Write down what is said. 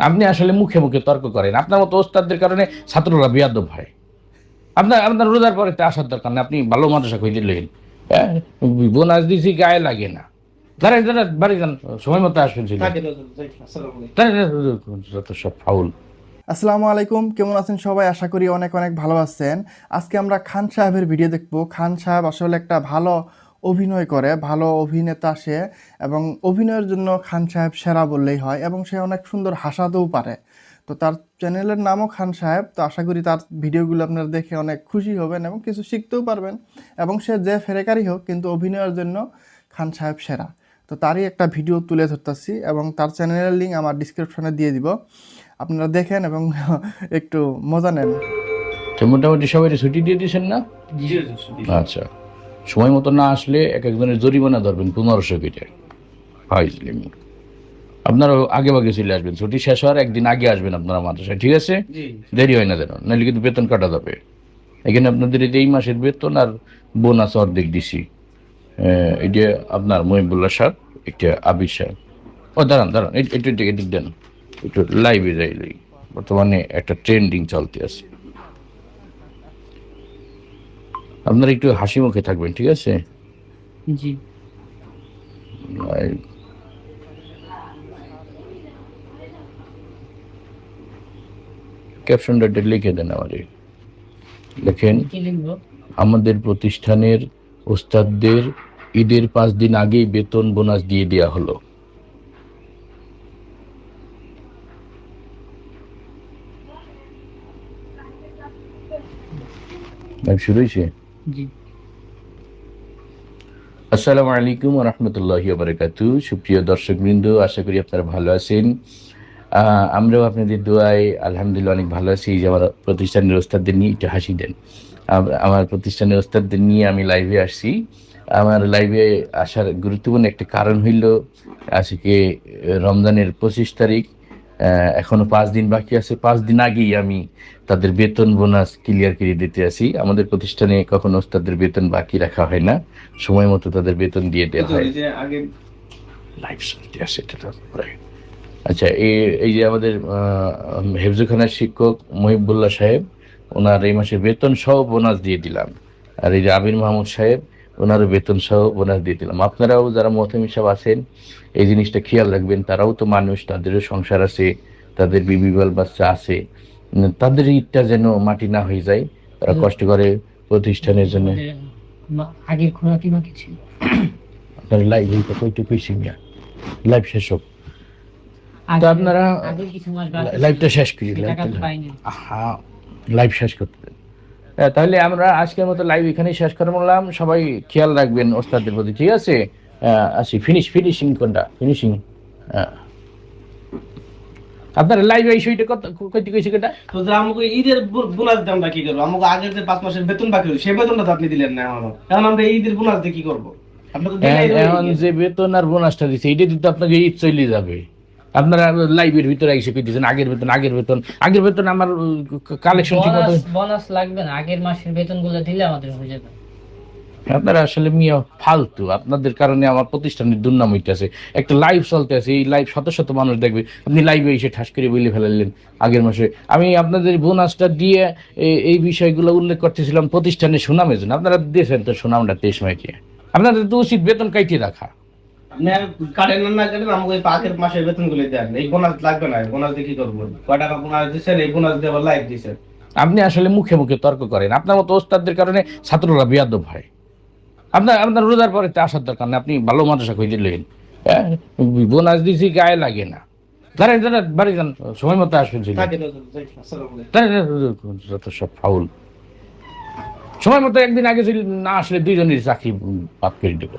আপনি আসলে মুখে মুখে তর্ক করেন। আপনার মতো ওস্তাদদের কারণে ছাত্ররা বিয়াদব হয়। আপনার আপনার রোজার পরে তো আসার দরকার না আপনি ভালো মাদ্রাসা খুঁজে দিলেন হ্যাঁ? বোনাস দিছি গায়ে লাগে না। দাঁড়ান দাঁড়ান বাড়ি যান সময় মতো আসবেন যত সব ফাউল। আসসালামু আলাইকুম কেমন আছেন সবাই? আশা করি অনেক অনেক ভালো আছেন। আজকে আমরা খান সাহেবের ভিডিও দেখব। খান সাহেব আসলে একটা ভালো অভিনয় করে ভালো অভিনেতা সে এবং অভিনয়ের জন্য খান সাহেব সেরা বললেই হয় এবং সে অনেক সুন্দর হাসাতেও পারে। তো তার চ্যানেলের নামও খান সাহেব তো আশা করি তার ভিডিওগুলো আপনারা দেখে অনেক খুশি হবেন এবং কিছু শিখতেও পারবেন এবং সে যে ফেরেকারই হোক কিন্তু অভিনয়ের জন্য খান সাহেব সেরা। তো তারই একটা ভিডিও তুলে ধরতেছি এবং তার চ্যানেলের লিঙ্ক আমার ডিসক্রিপশনে দিয়ে দিব। আপনারা দেখেন এবং একটু মজা নেন। তো মোটামুটি সবাই ছুটি দিয়ে দিয়েছেন না? আচ্ছা। সময় মতো না আসলে এক একজনের জরিমানা ধরবেন পনেরোশো কেটে হাইজলিম আপনারা আগে ভাগে চলে আসবেন। ছুটি শেষ হওয়ার একদিন আগে আসবেন আপনারা মাদ্রাসায় ঠিক আছে? দেরি হয় না যেন নাহলে কিন্তু বেতন কাটা যাবে। এখানে আপনাদের এই যে এই মাসের বেতন আর বোনাস অর্ধেক দিছি। এটা আপনার মহিবুল্লাহ সাহেব একটা আবির সাহেব ও দাঁড়ান দাঁড়ান একটু এদিক দেন। একটু লাইভে যাই বর্তমানে একটা ট্রেন্ডিং চলতে আছে। আপনারা একটু হাসি মুখে থাকবেন ঠিক আছে? জি। ক্যাপশনটা লিখে দেন আমারে লেখেন আমাদের প্রতিষ্ঠানের ওস্তাদদের ঈদের পাঁচ দিন আগেই বেতন বোনাস দিয়ে দেওয়া হলো। শুরু হয়েছে? জি। আসসালামু আলাইকুম রহমতুল্লাহ বারকাতু সুপ্রিয় দর্শকবৃন্দ, আশা করি আপনারা ভালো আছেন। আমরাও আপনাদের দোয়ায় আলহামদুলিল্লাহ অনেক ভালো আছি। যে আমার প্রতিষ্ঠানের ওস্তাদদের নিয়ে একটু হাসি দেন। আমার প্রতিষ্ঠানের ওস্তাদদের নিয়ে আমি লাইভে আসছি। আমার লাইভে আসার গুরুত্বপূর্ণ একটা কারণ হইল আজকে রমজানের পঁচিশ তারিখ। এখনও পাঁচ দিন বাকি আছে। পাঁচ দিন আগেই আমি তাদের বেতন বোনাস ক্লিয়ার করে দিতে আসি। আমাদের প্রতিষ্ঠানে কখনো তাদের বেতন বাকি রাখা হয় না। সময় মতো তাদের বেতন দিয়ে দেওয়া হয়। লাইভ আসে তো পরে। আচ্ছা এই এই যে আমাদের হেফজুখানার শিক্ষক মহিবুল্লাহ সাহেব ওনার এই মাসে বেতন সহ বোনাস দিয়ে দিলাম। আর এই যে আবির মাহমুদ সাহেব ওনারও বেতন সহ বোনাস দিয়ে দিলাম। আপনারাও যারা মহতম হিসাব আছেন এই জিনিসটা খেয়াল রাখবেন তারাও তো মানুষ তাদেরও সংসার আছে তাদের বিবিবাল বাচ্চা আছে তাদের ঈদটা যেন মাটি না হয়ে যায় তারা কষ্ট করে প্রতিষ্ঠানের জন্য। আগের খোরাকি বাকি ছিল। আপনার লাইভ এইটা কইটু কইছি মিয়া লাইভ শেষ হোক। তো আপনারা লাইভটা শেষ করি লাইভ শেষ করতে তাহলে আমরা আজকের মতো লাইভ এখানেই শেষ করে বললাম। সবাই খেয়াল রাখবেন ওস্তাদের প্রতি ঠিক আছে? আসি ফিনিশ ফিনিশিং কোনটা? ফিনিশিং আপনার লাইভ এই সেইটা কত কইতে কইছে কেটা তো যে আমাকে ঈদের বোনাস দিয়ে আমরা কি করব? আমাকে আগের যে পাঁচ মাসের বেতন বাকি সেই বেতনটা তো আপনি দিলেন না এখনও। এখন আমরা ঈদের বোনাস দিয়ে কি করব? আপনি তো রয়ে এখন যে বেতন আর বোনাসটা দিচ্ছে এইটা দিতে আপনাকে ঈদ চলে যাবে। আপনারা লাইভের ভিতরে এসে কইতেছেন আগের বেতন আগের বেতন। আগের বেতন আমার কালেকশন ঠিক মতো বোনাস লাগবে না। আগের মাসের বেতনগুলো দিলে আমাদের হয়ে যাবে। আপনারা আসলে মিয়া ফালতু। আপনাদের কারণে আমার প্রতিষ্ঠানের দুর্নাম হইতেছে। একটা লাইভ চলতে আছে এই লাইভ শত শত মানুষ দেখবে। আপনি লাইভে এসে ঠাস করে বলে ফেলালেন আগের মাসে। আমি আপনাদের বোনাসটা দিয়ে এই বিষয়গুলো উল্লেখ করতেছিলাম প্রতিষ্ঠানের সুনামের জন্য আপনারা দিয়েছেন তো সুনামটা তেইশ মাইকে আপনাদের তো উচিত বেতন কাইতে রাখা। আপনি কাটেন না না কাটেন আমাকে এই আগের মাসের বেতনগুলো দেন। এই বোনাস লাগবে না বোনাস দিয়ে কি করব? কয় টাকা বোনাস দিচ্ছেন এই বোনাস দিয়ে আবার দিচ্ছেন আপনি আসলে মুখে মুখে তর্ক করেন। আপনার মতো ওস্তাদদের কারণে ছাত্ররা বিয়াদব হয়। আপনার আপনার রোজার পরে আসার দরকার না আপনি ভালো খুঁজে হ্যাঁ বোনাস দিছি গায়ে লাগে না। দাঁড়ান দাঁড়ান বাড়ি যান সময় মতো আসবেন যত সব ফাউল। সময় মতো একদিন আগে না আসলে দুইজনের চাকরি বাদ করে দেবো।